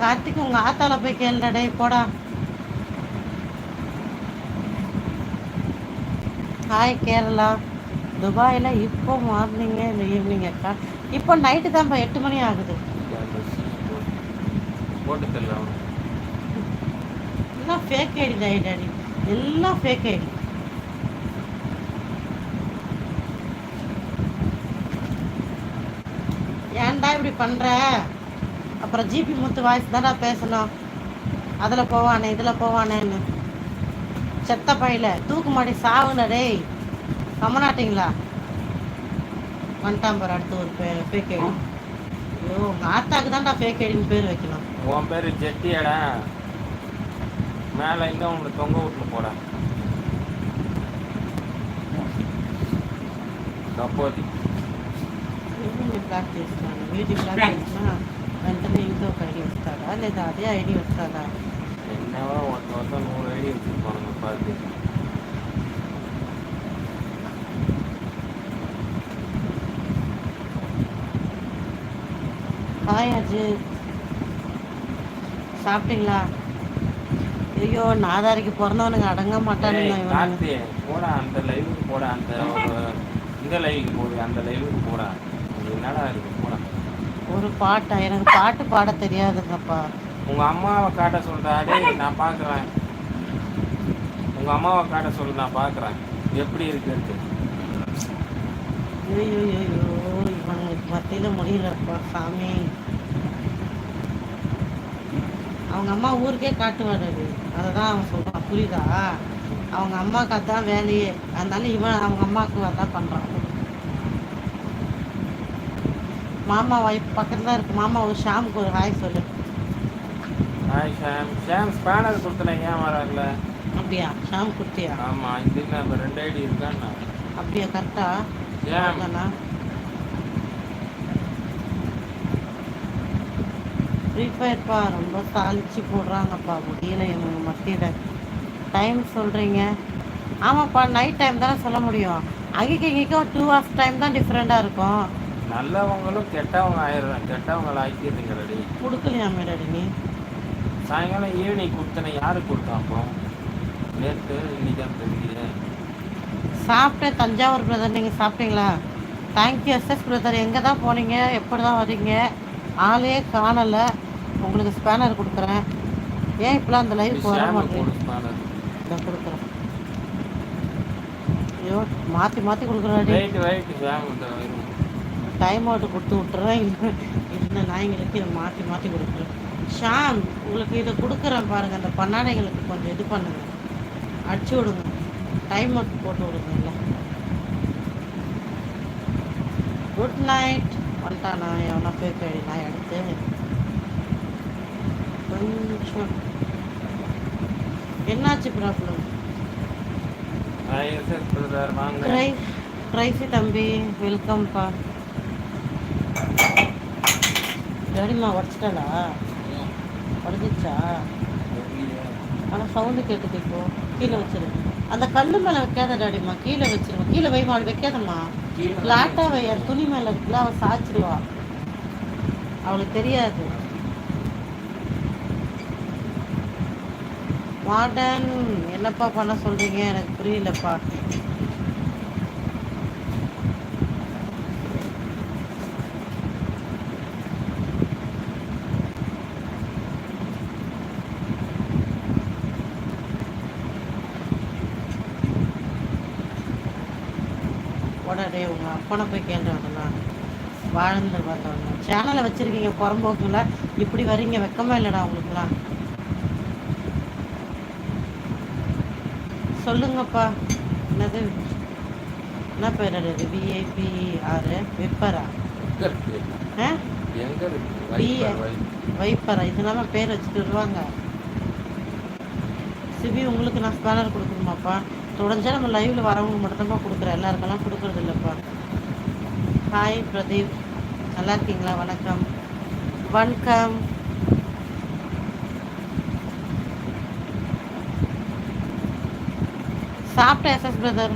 கார்த்திக் உங்க ஆத்தால போய் கேளுடா போடா. ஹாய் கேரளா. துபாயில் இப்போ மார்னிங்கே இந்த ஈவினிங் அக்கா. இப்போ நைட்டு தான்ப்பா எட்டு மணி ஆகுது. எல்லாம் ஃபேக் ஐடி டாடி டாடி. எல்லாம் ஃபேக் ஐடி ஏன்டா இப்படி பண்ற? அப்புறம் ஜிபி முத்து வாய்ஸ் தானே பேசணும். அதில் போவானே இதில் போவானேன்னு. செத்த பையில தூக்கு மாடி சாவுன டேய். கம்மநாட்டிங்களா வந்துட்டான் அடுத்து ஒரு பே பேக் ஐடி ஐயோ உங்கள் ஆத்தாக்கு தான்டா பேக் பேர் வைக்கணும். உன் பேர் ஜெட்டியடா. மேலே இங்கே உங்களுக்கு தொங்க விட்டு போட. கப்போதி பிளாக் వెంటనే ఇంకొక ఐడి వస్తుందా లేదా అదే ఐడి వస్తుందా என்னவோ ஒருத்த ஒருத்தன் நூறு ஐடி வச்சிருப்பானுங்க பார்த்து ஹாய் அஜித் சாப்பிட்டீங்களா ஐயோ நாதாரிக்கு பிறந்தவனுங்க அடங்க மாட்டானுங்க ஏய், இவனுங்க கார்த்தி போடா அந்த லைவுக்கு போடா அந்த ஒரு- இந்த லைவுக்கு போடு அந்த லைவுக்கு போடா இது என்னடா இருக்கு போடா ஒரு பாட்டா? எனக்கு பாட்டு பாட தெரியாதுங்கப்பா. உங்க அம்மாவை காட்ட சொல்றா டேய் நான் பார்க்கறேன் உங்க அம்மாவை காட்ட சொல்லு நான் பார்க்கறேன் எப்படி இருக்குன்ட்டு. ஐயோ இவனுங்களுக்கு மத்தியில் முடியலப்பா சாமி. அவங்க அம்மா ஊருக்கே காட்டுவாரு அதை. தான் அவன் சொல்கிறான் புரியுதா? அவங்க அம்மாவுக்கு அதான் வேலையே. அதனால இவன் அவங்க அம்மாவுக்கு அதான் பண்ணுறான் மாமா வைஃப் பக்கத்தில் தான் இருக்கு. மாமா ஒரு ஷாமுக்கு ஒரு ஹாய் சொல்லு. ஹாய் ஷாம். ஷாம் ஸ்பேனர் கொடுத்தன ஏன் வராங்கல அப்படியா? ஷாம் குட்டியா ஆமா இது நம்ம ரெண்டு ஐடி இருக்கான்னா? அப்படியா கரெக்டா? ஏன்? ஃப்ரீ ஃபயர்ப்பா ரொம்ப சாலிச்சு போடுறாங்கப்பா. முடியல இவங்க மத்தியில். டைம் சொல்கிறீங்க ஆமாப்பா நைட் டைம் தானே சொல்ல முடியும். அங்கேக்கு இங்கேக்கும் டூ ஹவர்ஸ் டைம் தான் டிஃப்ரெண்ட்டாக இருக்கும். நல்லவங்களும் கெட்டவங்க ஆயிடுறாங்க கெட்டவங்களை ஆக்கிடுறீங்களடி. கொடுக்கலையா மேடாடி நீ? சாயங்காலம் ஈவினிங் கொடுத்தன யாரு கொடுத்தா அப்போ? நேற்று இன்னைக்கு தான் தெரியல சாப்பிட்டேன் தஞ்சாவூர் பிரதர் நீங்கள் சாப்பிட்டீங்களா? தேங்க்யூ எஸ்எஸ் பிரதர் எங்கே தான் போனீங்க? எப்படி தான் வரீங்க ஆளே காணலை. உங்களுக்கு ஸ்பேனர் கொடுக்குறேன். ஏன் இப்போலாம் அந்த லைவ் வர ஷாம் மாட்டேங்குது கொடு ஸ்பேனர் இதை கொடுக்குறேன். ஐயோ மாற்றி மாற்றி கொடுக்குறாடி. டைம் அவுட் கொடுத்து விட்டுறேன். இந்த நாய்ங்களுக்கு இதை மாற்றி மாற்றி கொடுக்குறேன். ஷாம் உங்களுக்கு இதை கொடுக்குறேன் பாருங்கள் அந்த பண்ணாடைங்களுக்கு கொஞ்சம் இது பண்ணுங்க. அடிச்சு விடுங்க. டைம் அவுட் போட்டு விடுங்க இல்லை. குட் நைட் வந்துட்டானா எவனா போய் கழி நான் எடுத்து கொஞ்சம். என்னாச்சு ப்ராப்ளம்? எஸ்எஸ் பிரதர் வாங்க. ட்ரை ட்ரைஸி தம்பி. வெல்கம்ப்பா டேடிமா உடச்சிட்டாளா? உடஞ்சிச்சா ஆனால் சவுண்டு கேட்டுது இப்போ. கீழே வச்சிரு. அந்த கல்லு மேலே வைக்காத டாடிம்மா கீழே வச்சிருமா. கீழே வைமா அவள் வைக்காதம்மா. ஃப்ளாட்டாக வைய துணி மேலே இருக்குல்ல அவள் சாய்ச்சிடுவா அவளுக்கு தெரியாது. மாடன் என்னப்பா பண்ண சொல்றீங்க? எனக்கு புரியலப்பா. உடனே உங்க அப்பனை போய் கேள்றாங்கண்ணா வாழ்ந்து பார்த்தவங்க சேனலை வச்சிருக்கீங்க புறம்போக்குல. இப்படி வரீங்க வெக்கமா இல்லைடா உங்களுக்குலாம். சொல்லுங்கப்பா. என்னது? என்ன பேர் அது? விஐபி ஆறு விப்பரா வைப்பர், இதெல்லாம பேர் வச்சுட்டு வருவாங்க. சிவி உங்களுக்கு நான் ஸ்பேனர் கொடுக்கணுமாப்பா? தொடர்ந்து நம்ம லைவில் வரவங்க மட்டும்தான் கொடுக்குறேன். எல்லாருக்கெல்லாம் கொடுக்குறது இல்லைப்பா. ஹாய் பிரதீப். நல்லா இருக்கீங்களா? வணக்கம். வணக்கம். சாப்பிட்டேன் எஸ்எஸ் பிரதர்